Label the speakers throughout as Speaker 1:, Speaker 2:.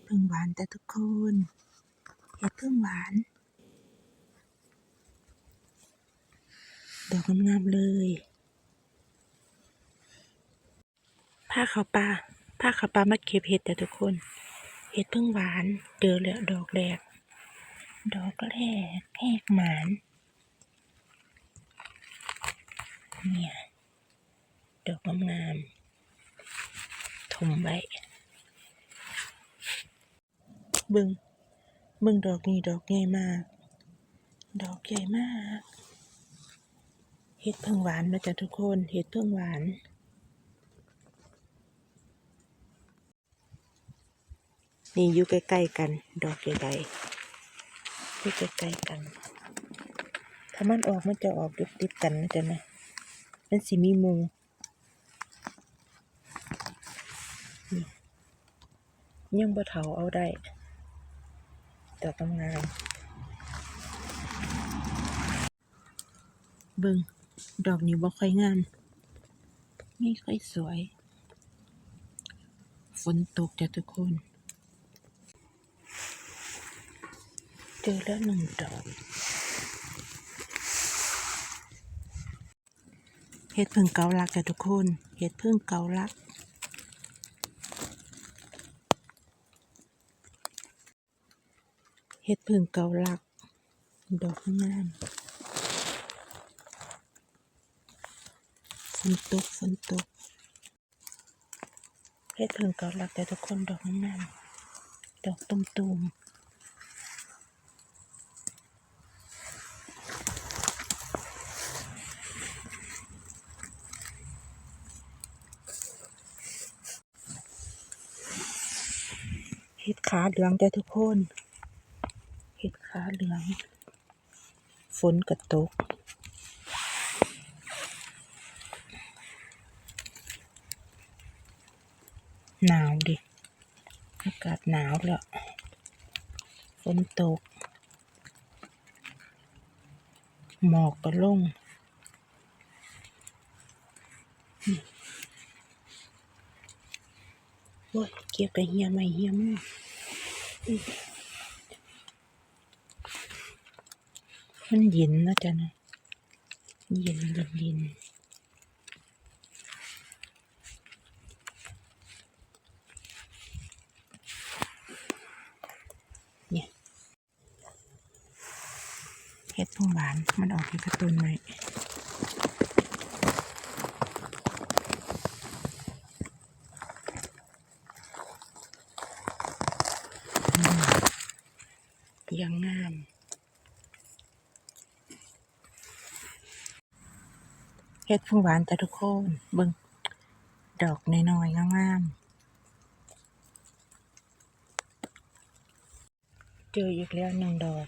Speaker 1: เห็ดพึ่งหวาน ดอกงามๆเลยผ้าขาวปลาผ้าขาวปลามาเก็บเห็ดแต่ทุกคนเห็ดพึ่งหวานเจอแล้วดอกแรก ดอกแรกแหกหมานเนี่ยดอกงามๆถมไว้ เบึงเบึงดอกนี้ดอกใหญ่มาก ดอกใหญ่มากเห็ดเพึ่งหวานนะจ๊ะทุกคนเห็ดเพึ่งหวาน นี่อยู่ใกล้ๆกัน ดอกใหญ่ๆอยู่ใกล้ๆกัน ถ้ามันออกมันจะออกติดๆกันนะจ๊ะนะมันสิมีมุงนี่ยังบ่เถาเอาได้ ดอกงามเบิงดอกนี้บ่ค่อยงาม ไม่ค่อยสวย ฝนตกจ้ะทุกคน เจอแล้วหนึ่งดอกเห็ดพึ่งเกาลักจ้ะทุกคน เห็ดพึ่งเกาลัก เห็ดพึ่งเกาลัก ดอกงามฝนตกฝนตกเห็ดพึ่งเกาลักจ้ะทุกคนดอกงามดอกตุ่มๆเห็ดขาเหลืองจ้ะทุกคน เห็ดขาเหลือง ฝนก็ตกหนาวดิ อากาศหนาวแล้ว ฝนตก หมอกก็ลง โอ้ย เก็บกับเฮียไม่เฮียมากอื้อ มันเย็นนะจ๊ะนะเย็นเย็นเย็นเนี่ยเห็ดพึ่งหวาน มันออกที่กระตุนไหมยังงาม เห็ดพึ่งหวานจ้ะทุกคนเบิ่งดอกน้อยๆงามๆเจออีกแล้วหนึ่งดอก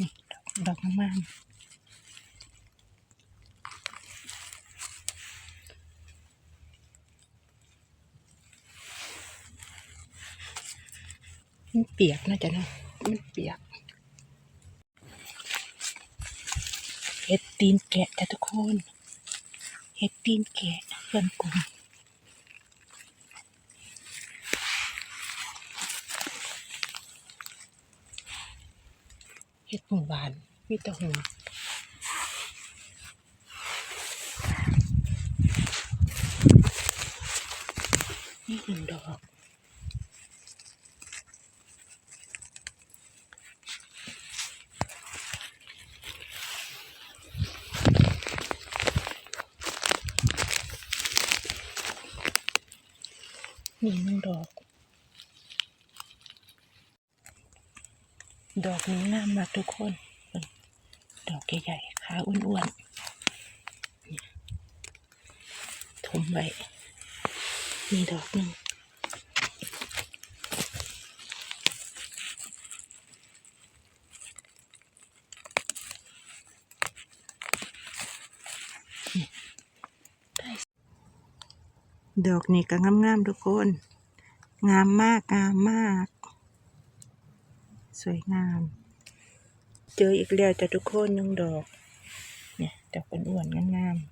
Speaker 1: นี่ดอกงามๆมันเปียกนะจ๊ะนะมันเปียกเห็ดตีนแกะจ้ะทุกคน เห็ดตีนแกะเพื่อนกลุ่มเห็ดหมูหวานมีแต่หัวนี่หนึ่งดอก นี่หนึ่งดอก ดอกนี้งามมากทุกคน ดอกใหญ่ๆขาอ้วนๆถมไว้มีดอกหนึ่ง ดอกนี้ก็งามๆทุกคน งามมากงามมาก สวยงาม เจออีกแล้วจ้ะทุกคนหนึ่งดอก เนี่ยดอกอ้วนๆงามๆ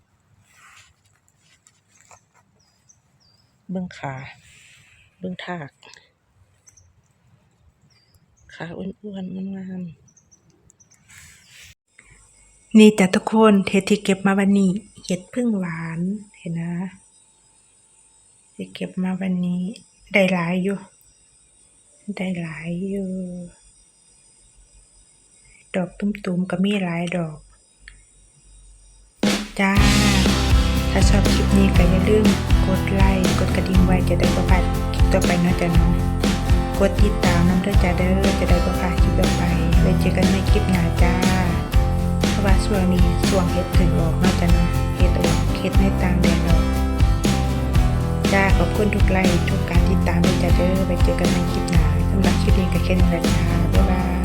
Speaker 1: เบื้องขา เบื้องถาก ขาอ้วนๆงามๆนี่จ้ะทุกคนเห็ดที่เก็บมาวันนี้ เห็ดพึ่งหวานเห็นนะ ที่เก็บมาวันนี้ได้หลายอยู่ ได้หลายอยู่ ดอกตุ้มๆก็มีหลายดอก จ้า ถ้าชอบคลิปนี้ก็อย่าลืมกดไลค์กดกระดิ่งไว้จะได้บ่พลาดคลิปต่อไปนะจ้ะเนาะกดติดตามน้ำเด้อจ้าเด้อจะได้บ่พลาดคลิปต่อไปไว้เจอกันในคลิปหน้าจ้าเพราะว่าช่วงนี้ช่วงเฮ็ดถึงออกนะจ้ะเนาะเฮ็ดออกเฮ็ดในต่างแดน จ้าขอบคุณทุกไลค์ทุกการติดตามด้วยจ้าเด้อไปเจอกันในคลิปหน้าสำหรับคลิปนี้ก็แค่นี้แหละจ้าบ๊ายบาย